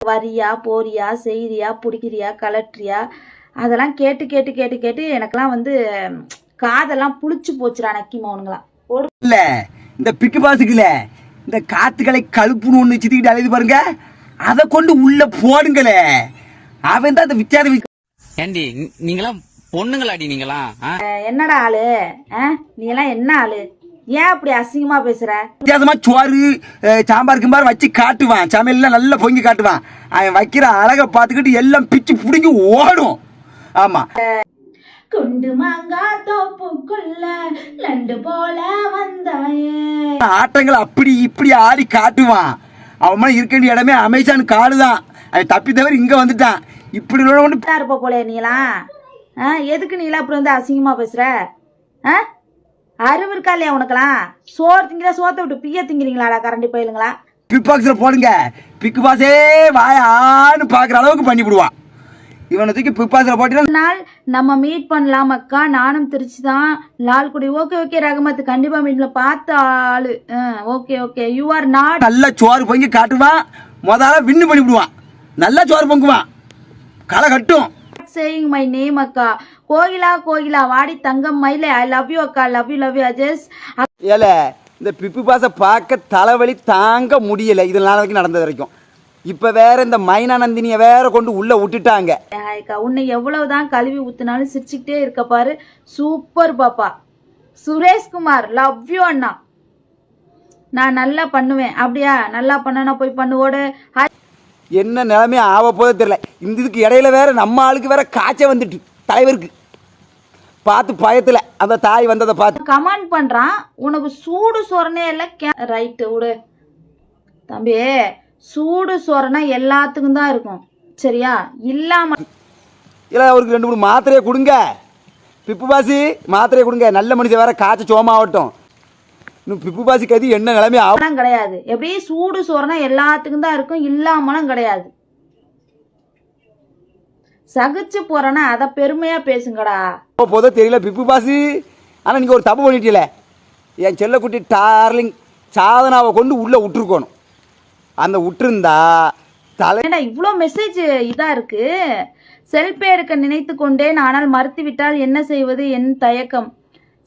வரியா போறியா செய்றியா பிடிக்கிறியா கலட்டுறியா அதெல்லாம் கேட்டு கேட்டு கேட்டு கேட்டு எனக்கெல்லாம் வந்து காதெல்லாம் புளிச்சு போச்சுடா நக்கி மௌனுங்களாம் இல்ல இந்த பிக்கு பாசுக்குல இந்த காத்துக்களை கழுப்புன்னு ஒண்ணு சித்திக்கிட்டு அழைது பாருங்க. அதை கொண்டு உள்ள போடுங்களே. அவன் தான் இந்த வித்தியாச ஏண்டி நீங்களாம் பொண்ணுங்களாடி நீங்களாம்? என்னடா ஆளு ஆ? நீ எல்லாம் என்ன ஆளு? ஏன் அப்படி அசிங்கமா பேசுற? வித்தியாசமா சோறு சாம்பார் கிம்பார் வச்சு காட்டுவான். சமையல்லாம் நல்லா பொங்கி காட்டுவான். அவன் வைக்கிற அழகை பார்த்துக்கிட்டு எல்லாம் பிச்சு பிடிங்கி ஓடும். ஆமா. குண்டு மாங்கா தோப்புக்குள்ள நண்டு போல வந்தாயே. ஆட்டங்கள் அப்படி இப்படி ஆடி காட்டுவான். அவன் மேல இருக்க வேண்டிய இடமே அமேசான் காடு தான் அவன் தப்பி தவிர இங்க வந்துட்டான். இப்படி இருப்ப போல நீலாம். எதுக்கு நீலாம் அப்படி வந்து அசிங்கமா பேசுற? ஆ? அறிவு இருக்கா இல்லையா உனக்கெல்லாம்? சோறு திங்கிற சோத்தை விட்டு பிய திங்கிறீங்களாடா கரண்டி பயிலுங்களா? பிக் பாக்ஸில் போடுங்க. பிக் பாஸே வாயான்னு பார்க்குற அளவுக்கு பண்ணி விடுவான் இவனை தூக்கி பிக் போட்டீங்கன்னா ஒரு நாள் நம்ம மீட் பண்ணலாம் அக்கா நானும் திருச்சி தான் லால்குடி ஓகே ஓகே ரகமத்து. கண்டிப்பா மீட்ல பார்த்த ஆளு. Okay okay you are not நல்லா சோறு பொங்கி காட்டுவான். முதல்ல வின்னு பண்ணி விடுவான். நல்லா சோறு பொங்குவான். களை கட்டும். சேயிங் மை நேம் அக்கா. கோகிலா கோகிலா வாடி தங்கம் மயிலே ஐ லவ் யூ அக்கா லவ் யூ லவ் யூ அஜஸ். ஏல இந்த பிப்பி பாஸை பார்க்க தலைவலி தாங்க முடியல. இது நாள் வரைக்கும் நடந்தது வரைக்கும். இப்போ வேற இந்த மைனா நந்தினியை வேற கொண்டு உள்ள விட்டுட்டாங்க. உன்னை எவ்வளவுதான் கழுவி ஊத்துனாலும் சிரிச்சுக்கிட்டே இருக்க பாரு. சூப்பர் பாப்பா. சுரேஷ்குமார் லவ் யூ அண்ணா. நான் நல்லா பண்ணுவேன். அப்படியா? நல்லா பண்ணனா போய் பண்ணுவோடு ஹாய் என்ன நிலைமை ஆக போதோ தெரியல. இந்த இதுக்கு இடையில வேற நம்ம ஆளுக்கு வேற காய்ச்சல் வந்துட்டு தலைவருக்கு. பார்த்து பயத்தில் அந்த தாய் வந்ததை பார்த்து. கமெண்ட் பண்றான் உனக்கு சூடு சொரணே இல்லை ரைட்டு விடு. தம்பி சூடு சொரணை எல்லாத்துக்கும் தான் இருக்கும். சரியா? இல்லாம இல்லை அவருக்கு ரெண்டு மூணு மாத்திரையை கொடுங்க. பிப்பு பாசி மாத்திரையை கொடுங்க. நல்ல மனுஷன் வேற காய்ச்ச சோமாவட்டும் இன்னும் பிப்பு பாசி கதி என்ன நிலைமை இல்லாமலாம் கிடையாது. எப்படி? சூடு சொரணை எல்லாத்துக்கும் தான் இருக்கும் இல்லாமலாம் கிடையாது. சகிச்சு போறேன்னா அதை பெருமையா பேசுங்கடா. போதோ தெரியல பிப்பு பாசி. ஆனால் நீங்கள் ஒரு தப்பு பண்ணிட்டீல. என் செல்லக்குட்டி டார்லிங் சாதனாவை கொண்டு உள்ளே விட்டுருக்கணும் அந்த விட்டுருந்தா தலை ஏண்டா இவ்வளோ மெசேஜ் இதா இருக்கு? செல்ஃபி எடுக்க நினைத்து கொண்டேன் ஆனால் மறுத்து விட்டால் என்ன செய்வது என் தயக்கம்?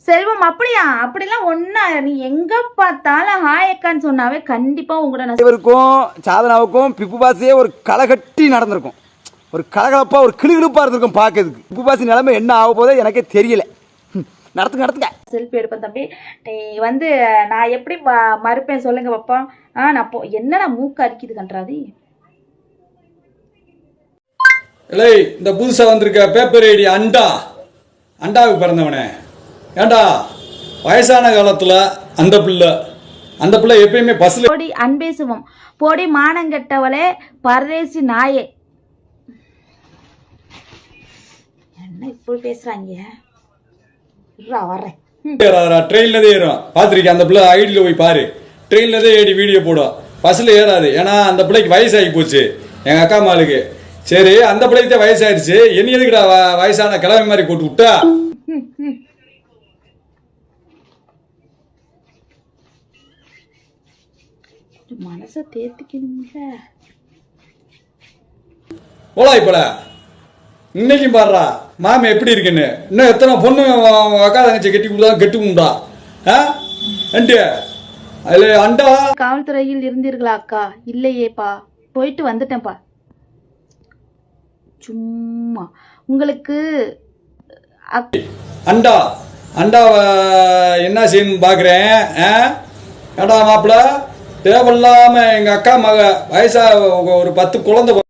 செல்வம் அப்படியா? அப்படிலாம் ஒன்னா நீ எங்க பார்த்தாலும் ஹாயக்கான்னு சொன்னாவே கண்டிப்பா உங்களோட இவருக்கும் சாதனாவுக்கும் பிப்பு பாசியே ஒரு களைகட்டி நடந்திருக்கும். ஒரு கலகலப்பா ஒரு கிளுகிழுப்பாக இருந்திருக்கும் பார்க்கறதுக்கு. பிப்பு பாசி நிலைமை என்ன ஆக போதோ எனக்கே தெரியல. நடத்துங்க நடத்துங்க. செல்ஃபி எடுப்பேன் தம்பி. நீ வந்து நான் எப்படி ம- மறுப்பேன் சொல்லுங்க பாப்பா. ஆ நான் போ என்னடா மூக்கு அரிக்குது கன்றாதி? இல்லை இந்த புதுசா வந்திருக்க பேப்பர் ஐடி அண்டா. அண்டாவுக்கு பிறந்தவனே. ஏண்டா வயசான காலத்துல அந்த பிள்ளை அந்த பிள்ளை எப்பயுமே பஸ்ல போடி அன்பே சிவம் போடி மானங்கெட்டவளே பரதேசி நாயே. என்ன இப்படி பேசுறாங்க வர்றேன் ட்ரெயின்ல ஏறும் அந்த பிள்ளை ஐடியில் போய் பாரு. ட்ரெயின்ல தான் ஏறி வீடியோ போடும் பஸ்ல ஏறாது. ஏன்னா அந்த பிள்ளைக்கு வயசாகி போச்சு. எங்க அக்கா மாளுக்கு சரி அந்த பிள்ளைக்கு தான் வயசாயிருச்சு என்ன எதுக்குடா வயசான கிழமை மாதிரி போட்டு விட்டா? மனசை தேத்திக்கணும்ல. போலா இப்பட இன்னைக்கும் பாடுறா. மாமி எப்படி இருக்குன்னு? இன்னும் எத்தனை பொண்ணு அக்கா தங்கச்சி கட்டி கொடுத்தா கெட்டு குண்டா ஆ? அண்டி அதில் அண்டா? காவல்துறையில் இருந்தீர்களா அக்கா? இல்லையேப்பா. போயிட்டு வந்துட்டேன்ப்பா. சும்மா. உங்களுக்கு அண்டா. அண்டாவை என்ன செய்யணும்னு பார்க்குறேன் ஆ? ஏண்டா மாப்பிள்ள தேவையில்லாம எங்கள் அக்கா மக வயசா ஒரு பத்து குழந்தை